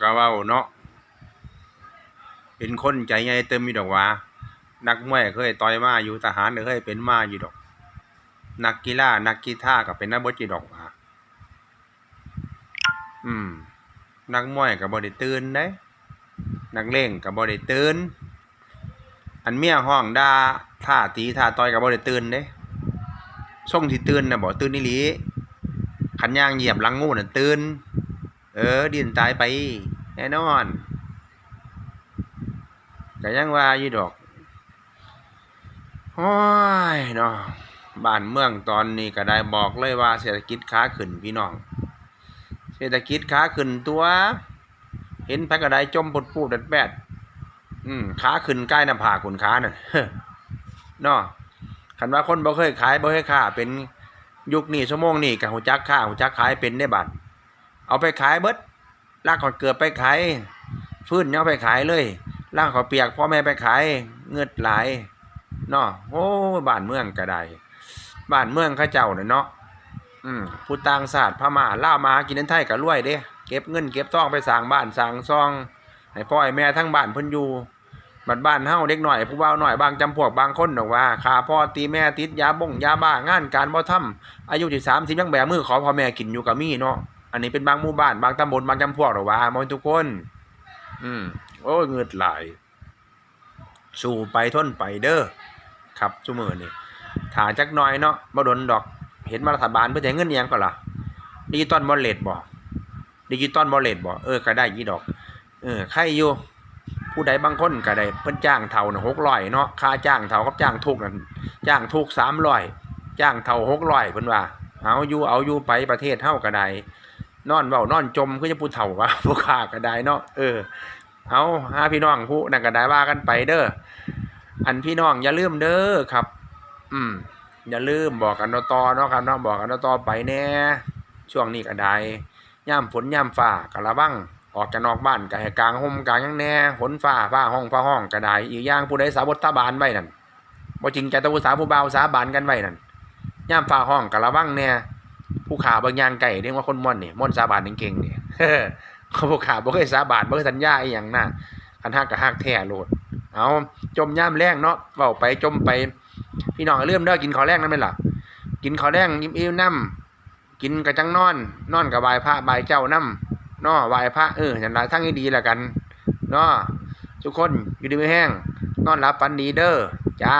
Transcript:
กะเว้าเนาะเป็นคนใจใหญ่เติมอยู่ดอกว่า นักมวยเคยต่อยมาอยู่ทหารเคยเป็นมาอยู่ดอก นักกีฬานักกีฬาก็เป็นนักบดจีดอกว่าอืม นักมวยก็บ่ได้ตื่นเด้ นักเล่งก็บ่ได้ตื่นอันเมียห้องด่าท่าตีท่าต่อยก็บ่ได้ตื่นเด้ส่งที่ตื่นนะบ่ตื่นอีหลีคันย่างเหยียบลังงูน่ะตื่น เออ ดินตายไป แน่นอนก็ยังว่าอยู่ดอกโอ้ยเนาะบ้านเมืองตอนนี้ก็ได้บอกเลยว่า เศรษฐกิจขาขึ้นพี่น้อง เศรษฐกิจขาขึ้นตัว เห็นแพ็กกระไดจมปดปูดดัดแปดอืมขาขึ้นใกล้น้าผาขุนขาน่ะเนาะคันว่าคนบ่เคยขายบ่เคยค้าเป็นยุคนี้ชั่วโมงนี้ก็หูจักค้าหูจักขายเป็นได้บัด เอาไปขายเบิดลากขอดเกือบไปขายฟื้นยังเอาไปขายเลยลางขอเปียกพ่อแม่ไปขายเงือดหลายเนาะโอ้บ้านเมืองก็ได้บ้านเมืองข้าเจ้าน่ะเนาะอืมผู้ต่างชาสติพม่าลามาหากินในไทยก็รวยเด้เก็บเงิน เก็บทองไปสร้างบ้านสร้างซองให้พ่อให้แม่ทั้งบ้านเพิ่นอยู่บัดบ้านเฮาเด็กหน่อยผู้เฒ่าหน่อยบางจำพวกบางคนดอกว่าขาพ่อตีแม่ติดยาบ้งยาบ้างานการบ่ทำอายุที่30ยังแบมือขอพ่อแม่กินอยู่ก็มีเนาะ อันนี้เป็นบางหมู่บ้าน บางตำบลบางจำพวกดอว่าบ่ทุกคน อืม โอ้ยเงือดหลายสู้ไปทนไปเด้อครับซุมื้อนี้ถ้าจักน่อยเนาะบ่ดนดอก เห็นมารัฐบาลเพิ่นจะให้เงินอิหยังก็ล่ะดิจิตอลวอลเลตบ่ดิจิตอลบอลเลตบ่เออก็ได้ยี่ดอก เออใครอยู่ผู้ใดบางคนก็ได้เพิ่นจ้างเท่าน่ะ600เนาะค่าจ้างเท่ากับจ้างทุกนั่นจ้างทุก300จ้างเท่า600เพิ่นว่าเอาอยู่เอาอยู่ไปประเทศเฮาก็ได้ นอนเว้านอนจมคือจะผู้เฒ่าว่าผู้ค้าก็ได้เนาะเออ เอาหาพี่น้องผู้นั่นก็ได้ว่ากันไปเด้ออันพี่น้องอย่าลืมเด้อครับ อืม อย่าลืมบอกกันต่อเนาะครับเนาะบอกกันต่อไปแน่ช่วงนี้ก็ได้ย่ามฝนย่ามฟ้ากระวังออกจากนอกบ้านก็ให้กลางห่มกลางยังแน่ฝนฟ้าฟ้าห้องฟ้าห้องก็ได้อีกอย่างผู้ใดสาบทตาบานไว้นั่นบ่จริงใจตะผู้สาวผู้เบาสาบานกันไว้นั่นย่ามฟ้าห้องกระวังแน่ ผู้ขาบางอย่างไก่เรียกว่าคนม่อนเนี่ยม่อนสาบานเก่งๆนี่เขาผู้ขาบ่เคยสาบานบ่เคยสัญญาอีหยังน่ะคันฮักก็ฮักแท้โลดเอาจมย่ามแรงเนาะเว้าไปจมไป พี่น้องอย่มเด้อกินข้าวแรงนั่นแม่นล่ะกินข้าวแรงอิ่มๆน้ำกินกระจังนอน นอนกับไหว้พระไหว้เจ้านํเนาะไหว้พระเอออย่างไรทั้งให้ดีล้วกันเนาะทุกคนอยู่ดีไม่แห้งนอนหลับฝันดีเด้อจ้า